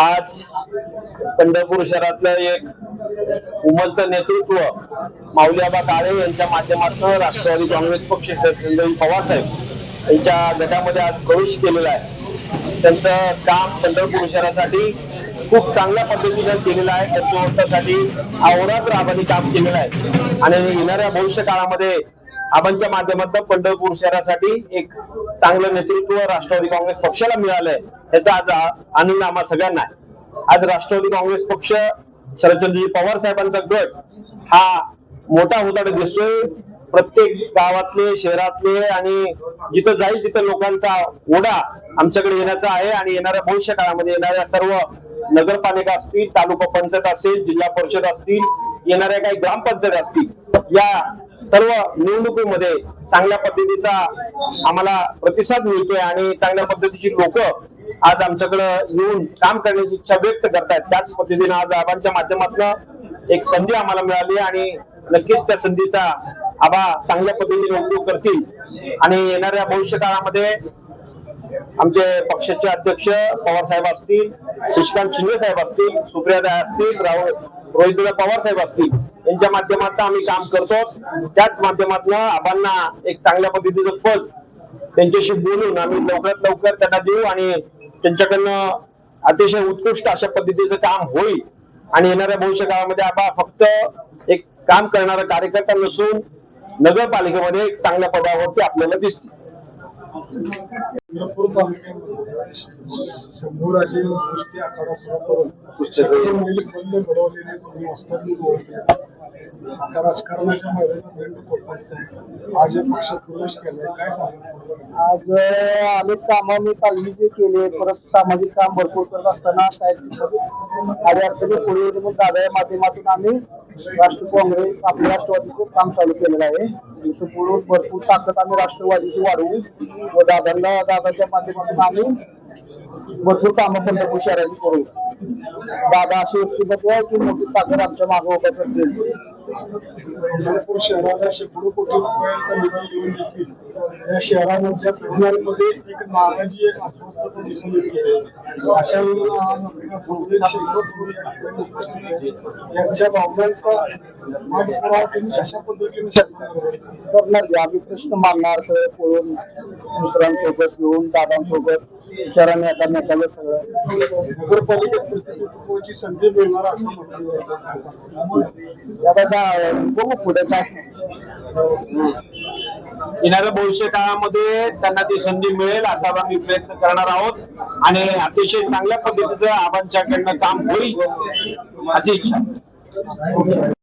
आज पंढरपूर शहरातलं एक उमलत नेतृत्व माऊलीबा काळे यांच्या माध्यमातून राष्ट्रवादी काँग्रेस पक्ष पवार साहेब यांच्या गटामध्ये आज प्रवेश केलेला आहे. त्यांचं काम पंढरपूर शहरासाठी खूप चांगल्या पद्धतीने केलेलं आहे. त्यांच्या नेतृत्वासाठी अहोरात्र राबाने काम केलेलं आहे. आणि येणाऱ्या भविष्य काळामध्ये आबांच्या माध्यमातून पंढरपूर शहरासाठी एक चांगलं नेतृत्व राष्ट्रवादी काँग्रेस पक्षाला मिळालंय याचा आज आनंद आम्हा सगळ्यांना आहे. आज राष्ट्रवादी काँग्रेस पक्ष शरदचंद्रजी पवार साहेबांचा गट हा मोठा होताना दिसतोय. प्रत्येक गावातले शहरातले आणि जिथं जाईल तिथं लोकांचा ओढा आमच्याकडे येण्याचा आहे आणि येणाऱ्या भविष्य काळामध्ये येणाऱ्या सर्व नगरपालिका असतील तालुका पंचायत असेल जिल्हा परिषद असतील येणाऱ्या काही ग्रामपंचायत असतील या सर्व निवडणुकीमध्ये चांगल्या पद्धतीचा आम्हाला प्रतिसाद मिळतोय आणि चांगल्या पद्धतीची लोक आज आमच्याकडे येऊन काम करण्याची इच्छा व्यक्त करतायत त्याच पद्धतीने आज आबांच्या माध्यमातून एक संधी आम्हाला मिळाली आणि नक्कीच त्या संधीचा आबा चांगल्या पद्धतीने उपयोग करतील. आणि येणाऱ्या भविष्य काळामध्ये आमचे पक्षाचे अध्यक्ष पवार साहेब असतील शशिकांत शिंदे साहेब असतील सुप्रियादाय असतील राहुल रोहितदादा पवार साहेब असतील यांच्या माध्यमातून आम्ही काम करतो. त्याच माध्यमातून आबांना एक चांगल्या पद्धतीचं पद त्यांच्याशी बोलून आम्ही लवकरात लवकर त्यांना देऊ आणि त्यांच्याकडनं अतिशय उत्कृष्ट अशा पद्धतीचं काम होईल. आणि येणाऱ्या भविष्य काळामध्ये आबा फक्त एक काम करणारा कार्यकर्ता नसून नगरपालिकेमध्ये एक चांगल्या पदावरती आपल्याला दिसतो शंभूराजे कुस्ती आखाडा सुरू करून राजकारणाच्या मैदानात आज प्रवेश केलाय. काय आज अनेक कामं मी तालमी जे केले परत सामाजिक काम भरपूर करत असताना साहित्य आणि अडचणी पुढे म्हणून मग दादा माध्यमातून आम्ही राष्ट्र काँग्रेस आपल्या राष्ट्रवादीचं काम चालू केलेलं आहे. इथं पुढून भरपूर ताकद आम्ही राष्ट्रवादीची वाढवू व दादांना दादाच्या माध्यमातून आम्ही भरपूर कामं पंढरपूर शहराची करू. दादा अशी व्यक्तिमत्व आहे की मोठी ताकद आमच्या मागे उभं करतील चंद्रपूर शहराला शेकडो कोटी रुपयांचा निधी देऊन देखील या शहरामधल्या तरुणांमध्ये एक नाराजी एक अस्वस्थता अशा. यांच्या भावनांचा पाठपुरावा तुम्ही कशा पद्धतीने? करणार की आम्ही प्रश्न मागणार सगळे पळून मित्रांसोबत घेऊन दादांसोबत शहराने एकामेकाला सगळं नगरपालिकेत प्रतिनिधित्वाची संधी मिळणार असं म्हटलं? आता बघू पुढे काय येणाऱ्या भविष्य काळामध्ये त्यांना ती संधी मिळेल असा आम्ही प्रयत्न करणार आहोत. आणि अतिशय चांगल्या पद्धतीचं आबांच्याकडनं काम होईल अशी इच्छा.